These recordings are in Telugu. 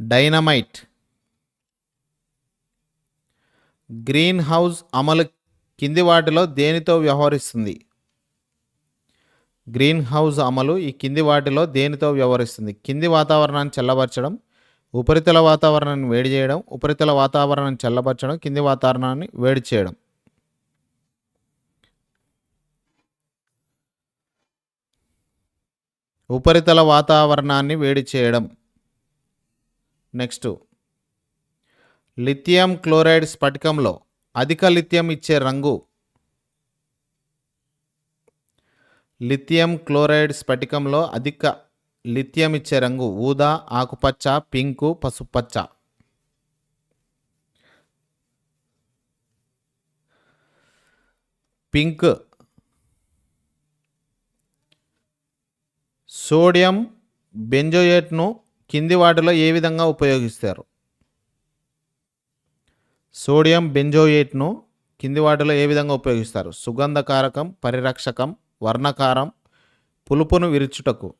డైనమైట్. గ్రీన్ హౌస్ అమలు కింది వాటిలో దేనితో వ్యవహరిస్తుంది? గ్రీన్ హౌస్ అమలు ఈ కింది వాటిలో దేనితో వ్యవహరిస్తుంది? కింది వాతావరణాన్ని చల్లబరచడం ఉపరితల వాతావరణాన్ని వేడి చేయడం ఉపరితల వాతావరణాన్ని చల్లబరచడం కింది వాతావరణాన్ని వేడి చేయడం. ఉపరితల వాతావరణాన్ని వేడి చేయడం. నెక్స్ట్. లిథియం క్లోరైడ్ స్ఫటికంలో అధిక లిథియం ఇచ్చే రంగు. లిథియం క్లోరైడ్ స్ఫటికంలో అధిక లిథియం ఇచ్చే రంగు ఊదా ఆకుపచ్చ పింకు పసుపచ్చ. పింక్. సోడియం బెంజోయేట్ను కింది వాటిలో ఏ విధంగా ఉపయోగిస్తారు? సోడియం బెంజోయేట్ను కింది వాటిలో ఏ విధంగా ఉపయోగిస్తారు? సుగంధకారకం పరిరక్షకం వర్ణకారం పులుపును విరుచుటకు.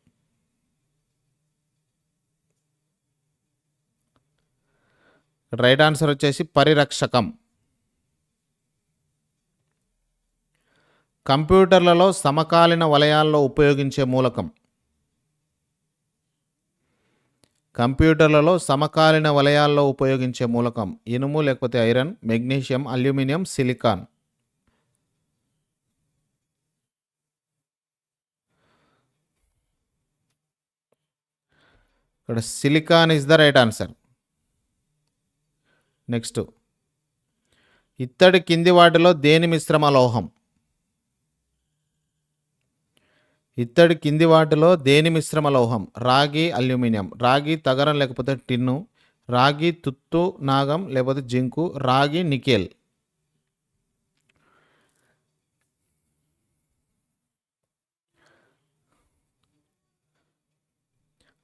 రైట్ ఆన్సర్ వచ్చేసి పరిరక్షకం. కంప్యూటర్లలో సమకాలీన వలయాల్లో ఉపయోగించే మూలకం. కంప్యూటర్లలో సమకాలీన వలయాల్లో ఉపయోగించే మూలకం ఇనుము లేకపోతే ఐరన్ మెగ్నీషియం అల్యూమినియం సిలికాన్. ఇక్కడ silicon is the right answer next ఇత్తడి కింది వాటిలో దేని మిశ్రమ లోహం? ఇత్తడి కింది వాటిలో దేని మిశ్రమ లోహం? రాగి అల్యూమినియం. రాగి తగరం లేకపోతే టిన్ను. రాగి తుత్తు నాగం లేకపోతే జింకు. రాగి నికెల్.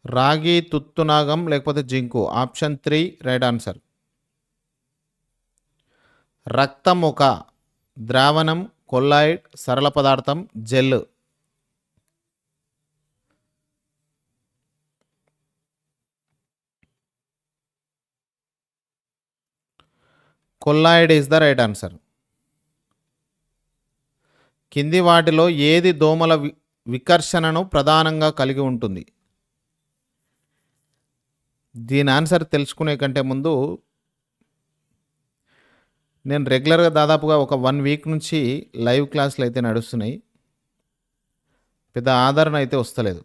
రాగి తుత్తు నాగం లేకపోతే zinc. Option three right answer. రక్తముఖ ద్రావణం కొల్లాయిడ్ సరళ పదార్థం gel. Colloid is the right answer కింది వాటిలో ఏది దోమల వి- వికర్షణను ప్రధానంగా కలిగి ఉంటుంది? దీని ఆన్సర్ తెలుసుకునే కంటే ముందు నేను రెగ్యులర్గా దాదాపుగా ఒక వన్ వీక్ నుంచి లైవ్ క్లాసులు అయితే నడుస్తున్నాయి. పెద్ద ఆదరణ అయితే వస్తలేదు.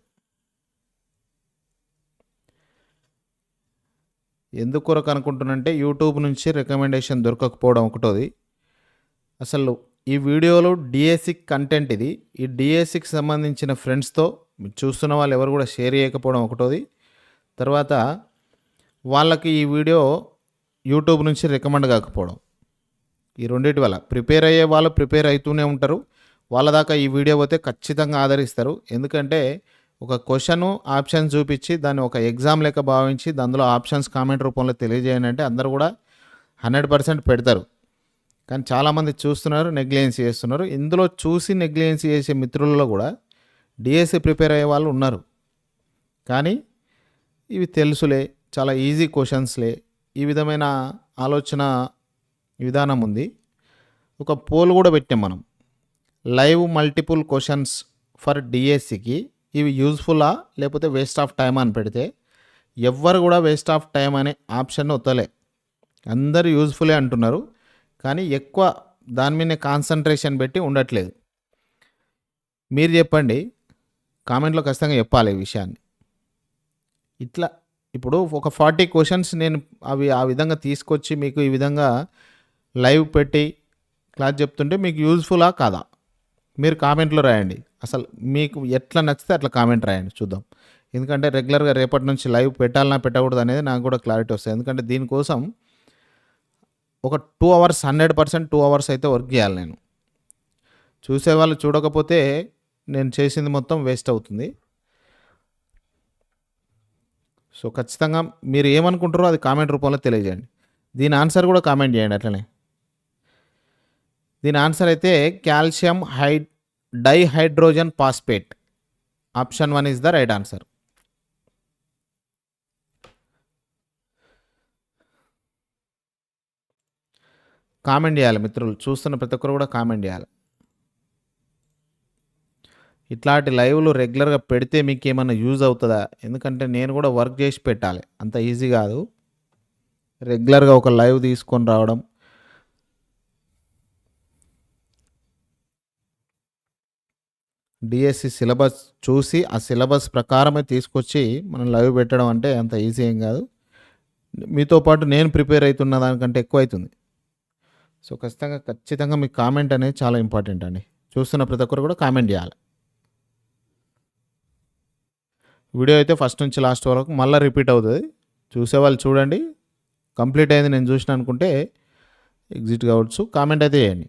ఎందుకొరకు అనుకుంటున్నంటే యూట్యూబ్ నుంచి రికమెండేషన్ దొరకకపోవడం ఒకటోది. అసలు ఈ వీడియోలో డిఏసిక్ కంటెంట్ ఇది. ఈ డిఎస్సికి సంబంధించిన ఫ్రెండ్స్తో మీరు చూస్తున్న వాళ్ళు ఎవరు కూడా షేర్ చేయకపోవడం ఒకటోది. తర్వాత వాళ్ళకి ఈ వీడియో యూట్యూబ్ నుంచి రికమెండ్ కాకపోవడం. ఈ రెండింటి వల్ల ప్రిపేర్ అయ్యే వాళ్ళు ప్రిపేర్ అవుతూనే ఉంటారు. వాళ్ళ దాకా ఈ వీడియో పోతే ఖచ్చితంగా ఆదరిస్తారు. ఎందుకంటే ఒక క్వశ్చను ఆప్షన్ చూపించి దాన్ని ఒక ఎగ్జామ్ లెక్క భావించి దానిలో ఆప్షన్స్ కామెంట్ రూపంలో తెలియజేయండి అంటే అందరూ కూడా హండ్రెడ్ పర్సెంట్ పెడతారు. కానీ చాలామంది చూస్తున్నారు నెగ్లిజెన్స్ చేస్తున్నారు. ఇందులో చూసి నెగ్లిజెన్స్ చేసే మిత్రులలో కూడా డిఎస్సి ప్రిపేర్ అయ్యే వాళ్ళు ఉన్నారు. కానీ ఇవి తెలుసులే చాలా ఈజీ క్వశ్చన్స్లే. ఈ విధమైన ఆలోచన విధానం ఉంది. ఒక పోల్ కూడా పెట్టాం మనం. లైవ్ మల్టిపుల్ క్వశ్చన్స్ ఫర్ డిఎస్సికి. ఇవి యూజ్ఫుల్లా లేకపోతే వేస్ట్ ఆఫ్ టైం అని పెడితే ఎవ్వరు కూడా వేస్ట్ ఆఫ్ టైం అనే ఆప్షన్ వద్దలే. అందరూ యూజ్ఫుల్లే అంటున్నారు కానీ ఎక్కువ దాని మీద కాన్సన్ట్రేషన్ పెట్టి ఉండట్లేదు. మీరు చెప్పండి కామెంట్లో ఖచ్చితంగా చెప్పాలి ఈ విషయాన్ని. ఇట్లా ఇప్పుడు ఒక ఫార్టీ క్వశ్చన్స్ నేను అవి ఆ విధంగా తీసుకొచ్చి మీకు ఈ విధంగా లైవ్ పెట్టి క్లాస్ చెప్తుంటే మీకు యూజ్ఫుల్లా కాదా? మీరు కామెంట్లో రాయండి. అసలు మీకు ఎట్లా నచ్చితే అట్లా కామెంట్ రాయండి చూద్దాం. ఎందుకంటే రెగ్యులర్గా రేపటి నుంచి లైవ్ పెట్టాలన్నా పెట్టకూడదు అనేది నాకు కూడా క్లారిటీ వస్తుంది. ఎందుకంటే దీనికోసం ఒక two hours hundred percent two hours అయితే వర్క్ చేయాలి నేను. చూసేవాళ్ళు చూడకపోతే నేను చేసింది మొత్తం వేస్ట్ అవుతుంది. సో ఖచ్చితంగా మీరు ఏమనుకుంటారో అది కామెంట్ రూపంలో తెలియజేయండి. దీని ఆన్సర్ కూడా కామెంట్ చేయండి అట్లనే. దీని ఆన్సర్ అయితే calcium height dihydrogen phosphate option one is the right answer. Comment చేయాలి మిత్రులు. చూస్తున్న ప్రతి ఒక్కరు కూడా కామెంట్ చేయాలి. ఇట్లాంటి లైవ్లు రెగ్యులర్గా పెడితే మీకు ఏమైనా యూజ్ అవుతుందా? ఎందుకంటే నేను కూడా వర్క్ చేసి పెట్టాలి. అంత ఈజీ కాదు. రెగ్యులర్గా ఒక లైవ్ తీసుకొని రావడం. డిఎస్సి సిలబస్ చూసి ఆ సిలబస్ ప్రకారమే తీసుకొచ్చి మనం లైవ్ పెట్టడం అంటే అంత ఈజీ ఏం కాదు. మీతో పాటు నేను ప్రిపేర్ అవుతున్న దానికంటే ఎక్కువ అవుతుంది సో ఖచ్చితంగా ఖచ్చితంగా మీ కామెంట్ అనేది చాలా ఇంపార్టెంట్ అండి. చూస్తున్న ప్రతి ఒక్కరు కూడా కామెంట్ చేయాలి. వీడియో అయితే ఫస్ట్ నుంచి లాస్ట్ వరకు మళ్ళీ రిపీట్ అవుతుంది. చూసేవాళ్ళు చూడండి. కంప్లీట్ అయింది నేను చూసిన అనుకుంటే ఎగ్జిట్ కావచ్చు. కామెంట్ అయితే చేయండి.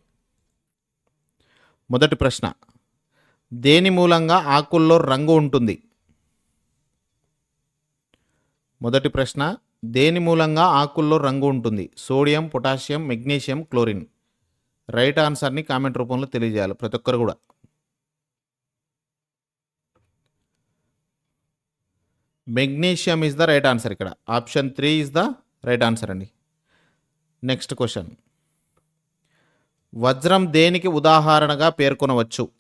మొదటి ప్రశ్న. దేని మూలంగా ఆకుల్లో రంగు ఉంటుంది? మొదటి ప్రశ్న దేని మూలంగా ఆకుల్లో రంగు ఉంటుంది? Sodium potassium magnesium chlorine. Right ఆన్సర్ని కామెంట్ రూపంలో తెలియజేయాలి ప్రతి ఒక్కరు కూడా. Magnesium is the right answer ఇక్కడ. Option three is the right answer అండి. Next question. వజ్రం దేనికి ఉదాహరణగా పేర్కొనవచ్చు?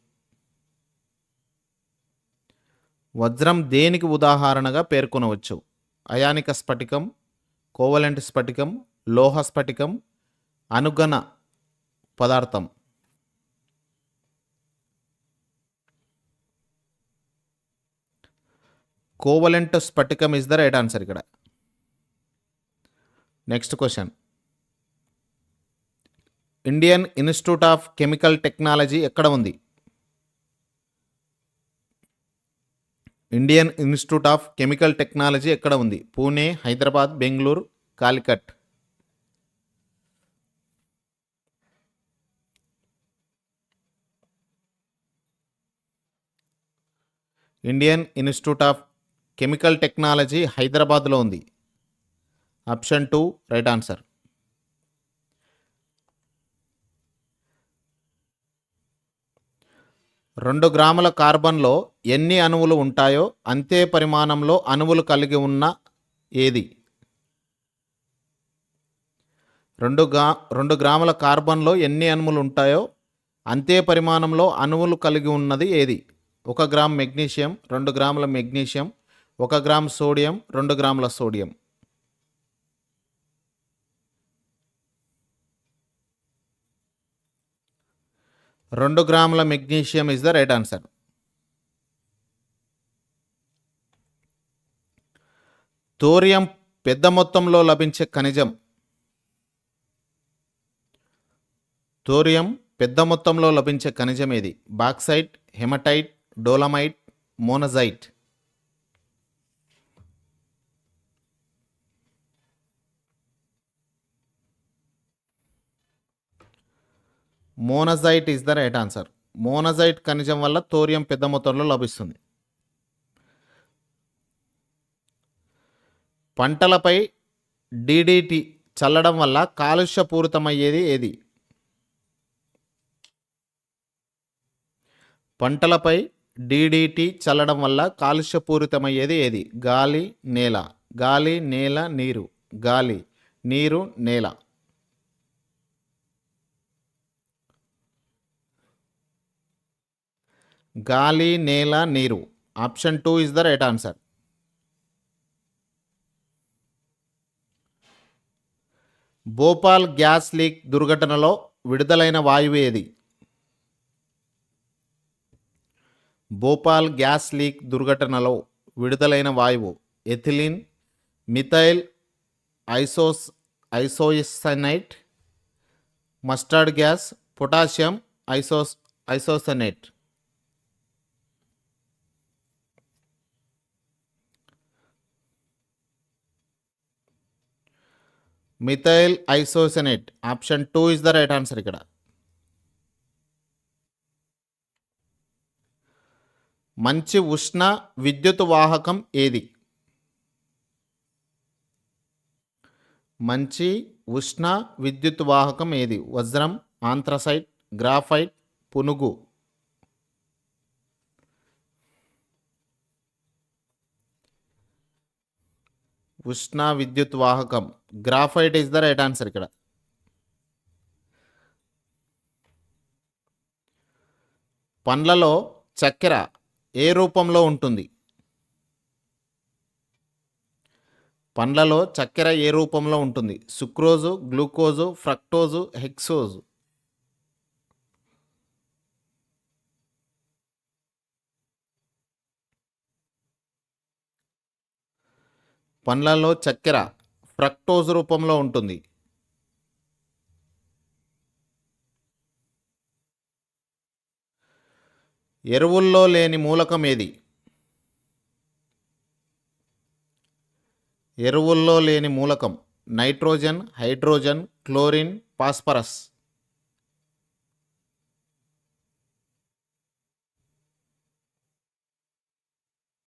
వజ్రం దేనికి ఉదాహరణగా పేర్కొనవచ్చు? అయానిక స్ఫటికం కోవలెంట్ స్ఫటికం లోహ స్ఫటికం అనుగణ పదార్థం. కోవలెంట్ స్ఫటికం ఇస్ ద రైట్ ఆన్సర్ ఇక్కడ. Next question Indian Institute of Chemical Technology ఎక్కడ ఉంది? Indian Institute of Chemical Technology ఎక్కడ ఉంది? Pune Hyderabad Bengaluru Calicut. Indian Institute of Chemical Technology హైదరాబాద్లో ఉంది. Option two right answer. రెండు గ్రాముల కార్బన్లో ఎన్ని అణువులు ఉంటాయో అంతే పరిమాణంలో అణువులు కలిగి ఉన్న ఏది? రెండు గా రెండు గ్రాముల కార్బన్లో ఎన్ని అణువులు ఉంటాయో అంతే పరిమాణంలో అణువులు కలిగి ఉన్నది ఏది? ఒక గ్రామ్ మెగ్నీషియం రెండు గ్రాముల మెగ్నీషియం ఒక గ్రామ్ సోడియం రెండు గ్రాముల సోడియం. రెండు గ్రాముల magnesium is the right answer. Thorium పెద్ద మొత్తంలో లభించే ఖనిజం. థోరియం పెద్ద మొత్తంలో లభించే ఖనిజం ఏది? Bauxite haematite dolomite monazite. Monazite is the right answer monazite ఖనిజం వల్ల తోరియం పెద్ద మొత్తంలో లభిస్తుంది. పంటలపై డిడిటి చల్లడం వల్ల కాలుష్యపూరితమయ్యేది ఏది? పంటలపై డిడిటి చల్లడం వల్ల కాలుష్యపూరితమయ్యేది ఏది? గాలి నేల. గాలి నేల నీరు. గాలి నీరు నేల. గాలి నేల నీరు. Option two is the right answer Bhopal gas leak దుర్ఘటనలో విడుదలైన వాయువు ఏది? భోపాల్ గ్యాస్ లీక్ దుర్ఘటనలో విడుదలైన వాయువు ethylene methyl ఐసోస్ isocyanate mustard gas potassium ఐసోస్ isocyanate. Methyl isocyanate. Option two is the right answer ఇక్కడ. మంచి ఉష్ణ విద్యుత్ వాహకం ఏది? మంచి ఉష్ణ విద్యుత్ వాహకం ఏది? వజ్రం ఆంథ్రసైట్ గ్రాఫైట్ పునుగు. ఉష్ణ విద్యుత్ వాహకం graphite is the right answer ఇక్కడ. పండ్లలో చక్కెర ఏ రూపంలో ఉంటుంది? పండ్లలో చక్కెర ఏ రూపంలో ఉంటుంది? Sucrose glucose fructose hexose. పండ్లలో చక్కెర ఫ్రక్టోజ్ రూపంలో ఉంటుంది. ఎరువుల్లో లేని మూలకం ఏది? ఎరువుల్లో లేని మూలకం నైట్రోజన్ హైడ్రోజన్ క్లోరిన్ ఫాస్ఫరస్.